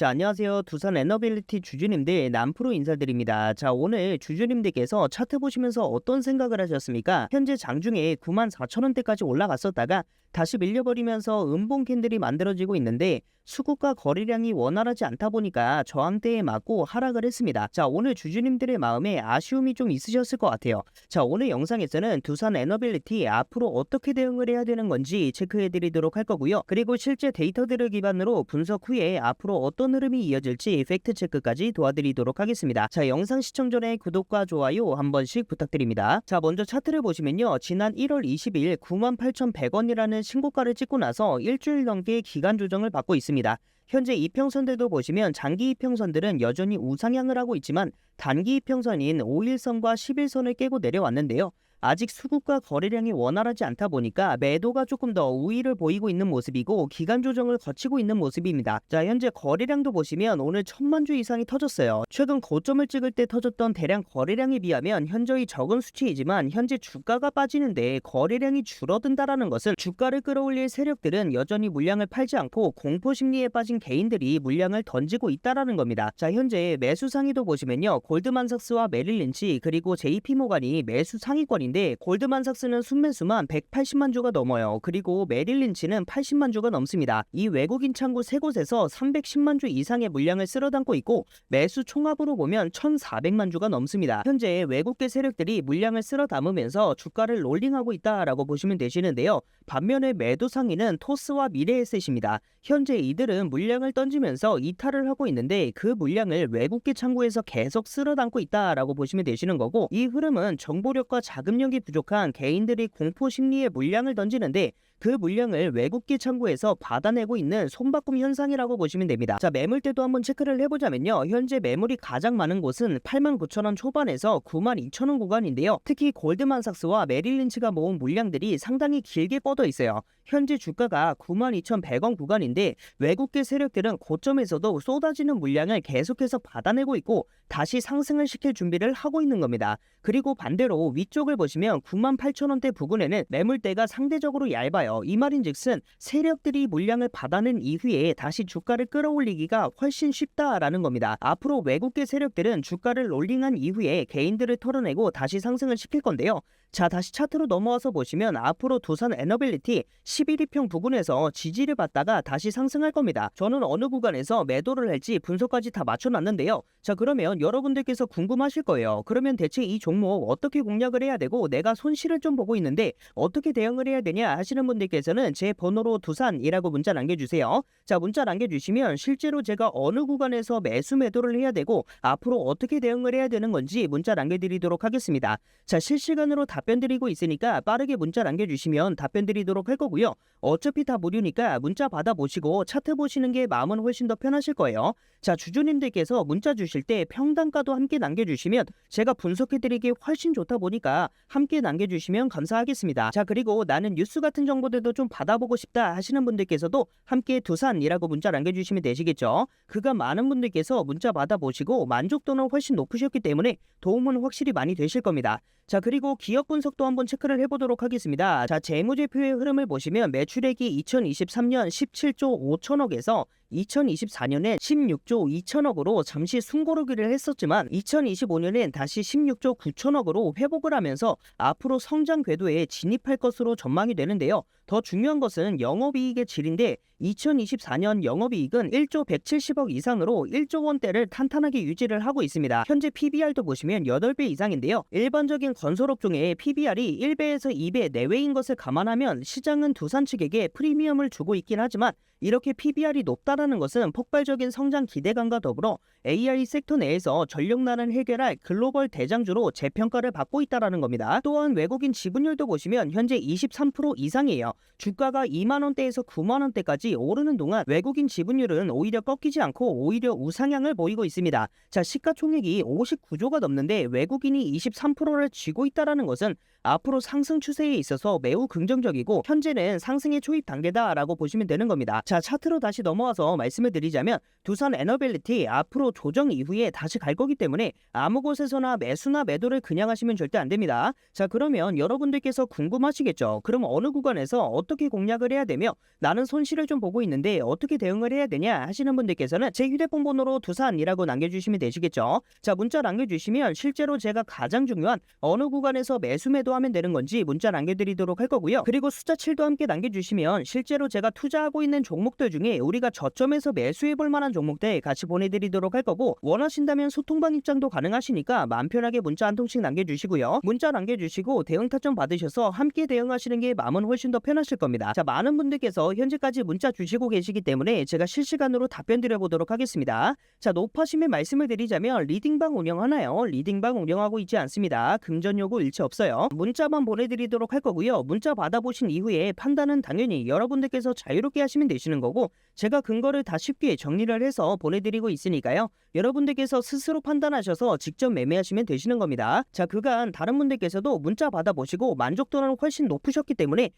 자, 안녕하세요. 두산 에너빌리티 주주님들 남프로 인사드립니다. 자, 오늘 주주님들께서 차트 보시면서 어떤 생각을 하셨습니까? 현재 장중에 94,000원대까지 올라갔었다가 다시 밀려버리면서 음봉 캔들이 만들어지고 있는데 수급과 거래량이 원활하지 않다 보니까 저항대에 맞고 하락을 했습니다. 자, 오늘 주주님들의 마음에 아쉬움이 좀 있으셨을 것 같아요. 자, 오늘 영상에서는 두산 에너빌리티 앞으로 어떻게 대응을 해야 되는 건지 체크해 드리도록 할 거고요. 그리고 실제 데이터들을 기반으로 분석 후에 앞으로 어떤 흐름이 이어질지 팩트 체크까지 도와드리도록 하겠습니다. 자, 영상 시청 전에 구독과 좋아요 한 번씩 부탁드립니다. 자, 먼저 차트를 보시면요. 지난 1월 20일 98,100원이라는 신고가를 찍고 나서 일주일 넘게 기간 조정을 받고 있습니다. 현재 이평선들도 보시면 장기 이평선들은 여전히 우상향을 하고 있지만 단기 이평선인 5일선과 11선을 깨고 내려왔는데요. 아직 수급과 거래량이 원활하지 않다 보니까 매도가 조금 더 우위를 보이고 있는 모습이고 기간 조정을 거치고 있는 모습입니다. 자, 현재 거래량도 보시면 오늘 천만 주 이상이 터졌어요. 최근 고점을 찍을 때 터졌던 대량 거래량에 비하면 현저히 적은 수치이지만 현재 주가가 빠지는데 거래량이 줄어든다라는 것은 주가를 끌어올릴 세력들은 여전히 물량을 팔지 않고 공포 심리에 빠진 개인들이 물량을 던지고 있다라는 겁니다. 자, 현재 매수 상위도 보시면요. 골드만삭스와 메릴린치 그리고 JP모간이 매수 상위권인 인데 골드만삭스는 순매수만 180만 주가 넘어요. 그리고 메릴린치는 80만 주가 넘습니다. 이 외국인 창구 세 곳에서 310만 주 이상의 물량을 쓸어담고 있고 매수 총합으로 보면 1,400만 주가 넘습니다. 현재 외국계 세력들이 물량을 쓸어 담으면서 주가를 롤링하고 있다라고 보시면 되시는데요. 반면에 매도 상위는 토스와 미래에셋입니다. 현재 이들은 물량을 던지면서 이탈을 하고 있는데 그 물량을 외국계 창구에서 계속 쓸어 담고 있다라고 보시면 되시는 거고 이 흐름은 정보력과 자금 력이 부족한 개인들이 공포 심리에 물량을 던지는데 그 물량을 외국계 창구에서 받아내고 있는 손바꿈 현상이라고 보시면 됩니다. 자, 매물대도 한번 체크를 해보자면요. 현재 매물이 가장 많은 곳은 89,000원 초반에서 92,000원 구간인데요. 특히 골드만삭스와 메릴린치가 모은 물량들이 상당히 길게 뻗어 있어요. 현재 주가가 92,100원 구간인데 외국계 세력들은 고점에서도 쏟아지는 물량을 계속해서 받아내고 있고 다시 상승을 시킬 준비를 하고 있는 겁니다. 그리고 반대로 위쪽을 보시면 98,000원대 부근에는 매물대가 상대적으로 얇아요. 이 말인즉슨 세력들이 물량을 받아낸 이후에 다시 주가를 끌어올리기가 훨씬 쉽다라는 겁니다. 앞으로 외국계 세력들은 주가를 롤링한 이후에 개인들을 털어내고 다시 상승을 시킬 건데요. 자, 다시 차트로 넘어와서 보시면 앞으로 두산 에너빌리티 11위평 부근에서 지지를 받다가 다시 상승할 겁니다. 저는 어느 구간에서 매도를 할지 분석까지 다 맞춰놨는데요. 자, 그러면 여러분들께서 궁금하실 거예요. 그러면 대체 이 종목 어떻게 공략을 해야 되고 내가 손실을 좀 보고 있는데 어떻게 대응을 해야 되냐 하시는 분들께서는 제 번호로 두산이라고 문자 남겨주세요. 자, 문자 남겨주시면 실제로 제가 어느 구간에서 매수 매도를 해야 되고 앞으로 어떻게 대응을 해야 되는 건지 문자 남겨드리도록 하겠습니다. 자, 실시간으로 답변 드리고 있으니까 빠르게 문자 남겨주시면 답변 드리도록 할 거고요. 어차피 다 무료니까 문자 받아보시고 차트 보시는 게 마음은 훨씬 더 편하실 거예요. 자, 주주님들께서 문자 주실 때 평단가도 함께 남겨주시면 제가 분석해드리기 훨씬 좋다 보니까 함께 남겨주시면 감사하겠습니다. 자, 그리고 나는 뉴스 같은 정보들도 좀 받아보고 싶다 하시는 분들께서도 함께 두산이라고 문자 남겨주시면 되시겠죠. 그가 많은 분들께서 문자 받아보시고 만족도는 훨씬 높으셨기 때문에 도움은 확실히 많이 되실 겁니다. 자, 그리고 기업 분석도 한번 체크를 해보도록 하겠습니다. 자, 재무제표의 흐름을 보시면 매출액이 2023년 17조 5천억에서 2024년에 16조 2천억으로 잠시 숨고르기를 했었지만 2025년엔 다시 16조 9천억으로 회복을 하면서 앞으로 성장 궤도에 진입할 것으로 전망이 되는데요. 더 중요한 것은 영업이익의 질인데 2024년 영업이익은 1조 170억 이상으로 1조 원대를 탄탄하게 유지를 하고 있습니다. 현재 PBR도 보시면 8배 이상인데요. 일반적인 건설업종의 PBR이 1배에서 2배 내외인 것을 감안하면 시장은 두산 측에게 프리미엄을 주고 있긴 하지만 이렇게 PBR이 높다라는 것은 폭발적인 성장 기대감과 더불어 AI 섹터 내에서 전력난을 해결할 글로벌 대장주로 재평가를 받고 있다라는 겁니다. 또한 외국인 지분율도 보시면 현재 23% 이상이에요. 주가가 2만 원대에서 9만 원대까지 오르는 동안 외국인 지분율은 오히려 꺾이지 않고 오히려 우상향을 보이고 있습니다. 자, 시가총액이 59조가 넘는데 외국인이 23%를 쥐고 있다라는 것은 앞으로 상승 추세에 있어서 매우 긍정적이고 현재는 상승의 초입 단계다라고 보시면 되는 겁니다. 자 차트로 다시 넘어와서 말씀을 드리자면 두산 에너빌리티 앞으로 조정 이후에 다시 갈 거기 때문에 아무 곳에서나 매수나 매도를 그냥 하시면 절대 안 됩니다. 자 그러면 여러분들께서 궁금하시겠죠. 그럼 어느 구간에서 어떻게 공략을 해야 되며 나는 손실을 좀 보고 있는데 어떻게 대응을 해야 되냐 하시는 분들께서는 제 휴대폰 번호로 두산이라고 남겨주시면 되시겠죠. 자 문자 남겨주시면 실제로 제가 가장 중요한 어느 구간에서 매수 매도하면 되는 건지 문자 남겨드리도록 할 거고요. 그리고 숫자 7도 함께 남겨주시면 실제로 제가 투자하고 있는 종목들 중에 우리가 저점에서 매수해볼 만한 종목들 같이 보내드리도록 할 거고 원하신다면 소통방 입장도 가능하시니까 마음 편하게 문자 한 통씩 남겨주시고요. 문자 남겨주시고 대응 타점 받으셔서 함께 대응하시는 게 마음은 훨씬 더 편 하실 겁니다. 자 많은 분들께서 현재까지 문자 주시고 계시기 때문에 제가 실시간으로 답변 드려보도록 하겠습니다. 자 높아심의 말씀을 드리자면 리딩방 운영하나요? 리딩방 운영하고 있지 않습니다. 금전 요구 일체 없어요. 문자만 보내드리도록 할 거고요. 문자 받아보신 이후에 판단은 당연히 여러분들께서 자유롭게 하시면 되시는 거고 제가 근거를 다 쉽게 정리를 해서 보내드리고 있으니까요. 여러분들께서 스스로 판단하셔서 직접 매매하시면 되시는 겁니다. 자 그간 다른 분들께서도 문자 받아보시고 만족도는 훨씬 높으셨기 때문에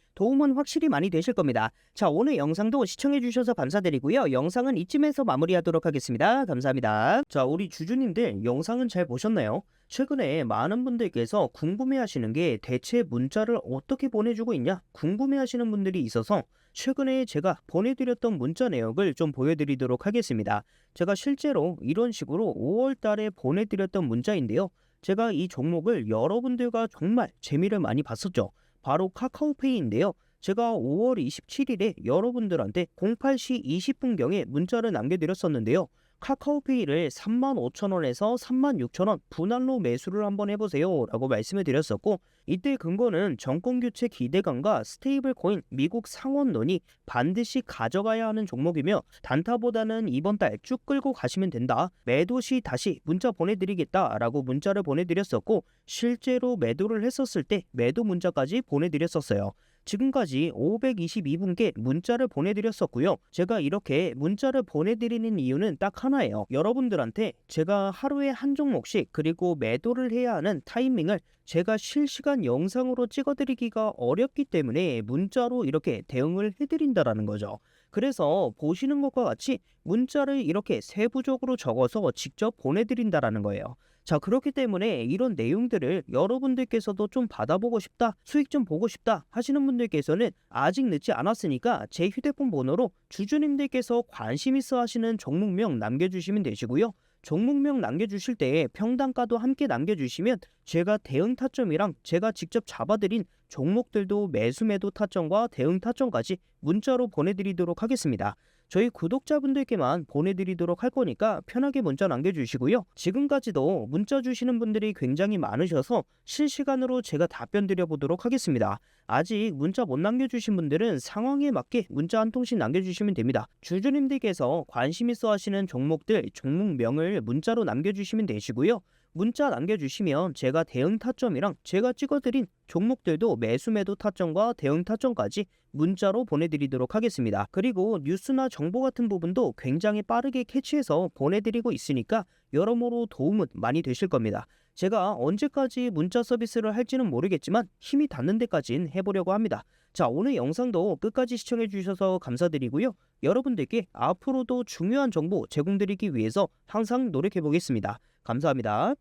도움은 확실히 많이 되실 겁니다. 자 오늘 영상도 시청해주셔서 감사드리고요. 영상은 이쯤에서 마무리하도록 하겠습니다. 감사합니다. 자 우리 주주님들 영상은 잘 보셨나요? 최근에 많은 분들께서 궁금해하시는 게 대체 문자를 어떻게 보내주고 있냐 궁금해하시는 분들이 있어서 최근에 제가 보내드렸던 문자 내역을 좀 보여드리도록 하겠습니다. 제가 실제로 이런 식으로 5월 달에 보내드렸던 문자인데요. 제가 이 종목을 여러분들과 정말 재미를 많이 봤었죠. 바로 카카오페이인데요. 제가 5월 27일에 여러분들한테 08시 20분경에 문자를 남겨드렸었는데요. 카카오페이를 35,000원에서 36,000원 분할로 매수를 한번 해보세요 라고 말씀을 드렸었고 이때 근거는 정권교체 기대감과 스테이블 코인 미국 상원론이 반드시 가져가야 하는 종목이며 단타보다는 이번 달 쭉 끌고 가시면 된다 매도 시 다시 문자 보내드리겠다 라고 문자를 보내드렸었고 실제로 매도를 했었을 때 매도 문자까지 보내드렸었어요 지금까지 522분께 문자를 보내드렸었고요. 제가 이렇게 문자를 보내드리는 이유는 딱 하나예요. 여러분들한테 제가 하루에 한 종목씩 그리고 매도를 해야 하는 타이밍을 제가 실시간 영상으로 찍어드리기가 어렵기 때문에 문자로 이렇게 대응을 해드린다라는 거죠. 그래서 보시는 것과 같이 문자를 이렇게 세부적으로 적어서 직접 보내드린다라는 거예요. 자, 그렇기 때문에 이런 내용들을 여러분들께서도 좀 받아보고 싶다, 수익 좀 보고 싶다 하시는 분들께서는 아직 늦지 않았으니까 제 휴대폰 번호로 주주님들께서 관심 있어 하시는 종목명 남겨주시면 되시고요. 종목명 남겨주실 때 평단가도 함께 남겨주시면 제가 대응 타점이랑 제가 직접 잡아드린 종목들도 매수 매도 타점과 대응 타점까지 문자로 보내드리도록 하겠습니다. 저희 구독자분들께만 보내드리도록 할 거니까 편하게 문자 남겨주시고요. 지금까지도 문자 주시는 분들이 굉장히 많으셔서 실시간으로 제가 답변 드려보도록 하겠습니다. 아직 문자 못 남겨주신 분들은 상황에 맞게 문자 한 통씩 남겨주시면 됩니다. 주주님들께서 관심 있어 하시는 종목들, 종목명을 문자로 남겨주시면 되시고요. 문자 남겨주시면 제가 대응 타점이랑 제가 찍어드린 종목들도 매수 매도 타점과 대응 타점까지 문자로 보내드리도록 하겠습니다. 그리고 뉴스나 정보 같은 부분도 굉장히 빠르게 캐치해서 보내드리고 있으니까 여러모로 도움은 많이 되실 겁니다. 제가 언제까지 문자 서비스를 할지는 모르겠지만 힘이 닿는 데까진 해보려고 합니다. 자, 오늘 영상도 끝까지 시청해 주셔서 감사드리고요. 여러분들께 앞으로도 중요한 정보 제공드리기 위해서 항상 노력해 보겠습니다. 감사합니다.